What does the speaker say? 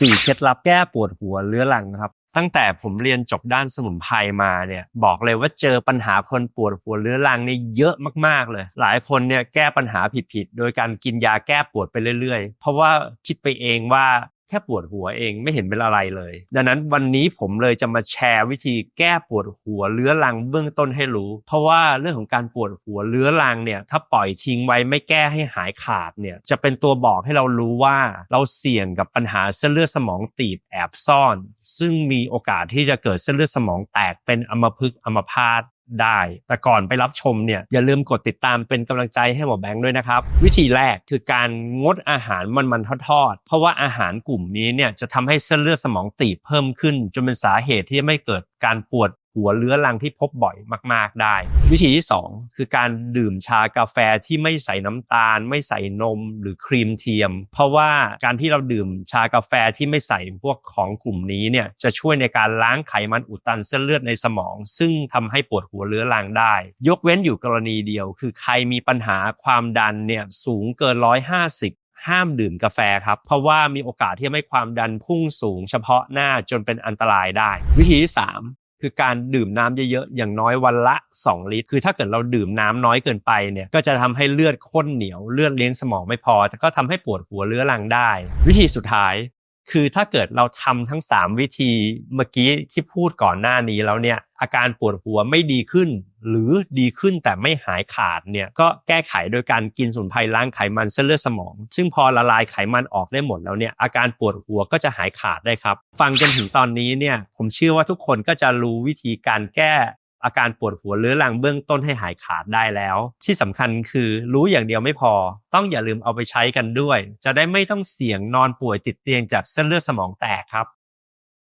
สี่เคล็ดลับแก้ปวดหัวเรื้อรังครับ ตั้งแต่ผมเรียนจบด้านสมุนไพรมาเนี่ยบอกเลยว่าเจอปัญหาคนปวดหัวเรื้อรังเนี่ยเยอะมากๆเลย หลายคนเนี่ยแก้ปัญหาผิดๆโดยการกินยาแก้ปวดไปเรื่อยๆ เพราะว่าคิดไปเองว่า แค่ปวดหัวเองไม่เห็นเป็นอะไรเลย ดังนั้นวันนี้ผมเลยจะมาแชร์วิธีแก้ปวดหัวเรื้อรังเบื้องต้นให้รู้ เพราะว่าเรื่องของการปวดหัวเรื้อรังเนี่ยถ้าปล่อยทิ้งไว้ไม่แก้ให้หายขาดเนี่ยจะเป็นตัวบอกให้เรารู้ว่าเราเสี่ยงกับปัญหาเส้นเลือดสมองตีบแอบซ่อน ซึ่งมีโอกาสที่จะเกิดเส้นเลือดสมองแตกเป็นอัมพฤกษ์อัมพาต ได้ แต่ก่อนไปรับชมเนี่ยอย่าลืมกดติดตามเป็นกำลังใจให้หมอแบงค์ด้วยนะครับ วิธีแรกคือการงดอาหารมันมันทอดๆเพราะว่าอาหารกลุ่มนี้เนี่ยจะทำให้เส้นเลือดสมองตีบเพิ่มขึ้น จนเป็นสาเหตุที่ไม่เกิดการปวด หัวเรื้อรังที่พบบ่อยมาก ๆได้ วิธีที่ 2 คือการดื่มชากาแฟที่ไม่ใส่น้ำตาล ไม่ใส่นมหรือครีมเทียม เพราะว่าการที่เราดื่มชากาแฟที่ไม่ใส่พวกของกลุ่มนี้เนี่ยจะช่วยในการล้างไขมันอุดตันเส้นเลือดในสมอง ซึ่งทำให้ปวดหัวเรื้อรังได้ ยกเว้นอยู่กรณีเดียว คือใครมีปัญหาความดันเนี่ยสูงเกิน 150ห้ามดื่มกาแฟครับ เพราะว่ามีโอกาสที่จะให้ความดันพุ่งสูงเฉพาะหน้าจนเป็นอันตรายได้ วิธีที่สาม คือการดื่มน้ำเยอะๆ อย่างน้อยวันละ 2 ลิตร คือถ้าเกิดเราดื่มน้ำน้อยเกินไปเนี่ย ก็จะทำให้เลือดข้นเหนียว เลือดเลี้ยงสมองไม่พอ แต่ก็ทำให้ปวดหัวเรื้อรังได้ วิธีสุดท้าย คือถ้าเกิดเราทำทั้ง 3 วิธีเมื่อกี้ที่พูดก่อนหน้านี้แล้วเนี่ย อาการปวดหัวไม่ดีขึ้น หรือดีขึ้นแต่ไม่หายขาดเนี่ยก็แก้ไขโดยการกินสมุนไพรล้างไขมันเส้นเลือดสมอง ซึ่งพอละลายไขมันออกได้หมดแล้วเนี่ยอาการปวดหัวก็จะหายขาดได้ครับ ฟังจนถึงตอนนี้เนี่ยผมเชื่อว่าทุกคนก็จะรู้วิธีการแก้อาการปวดหัวเรื้อรังเบื้องต้นให้หายขาดได้แล้ว ที่สำคัญคือรู้อย่างเดียวไม่พอ ต้องอย่าลืมเอาไปใช้กันด้วย จะได้ไม่ต้องเสี่ยงนอนป่วยติดเตียงจากเส้นเลือดสมองแตกครับ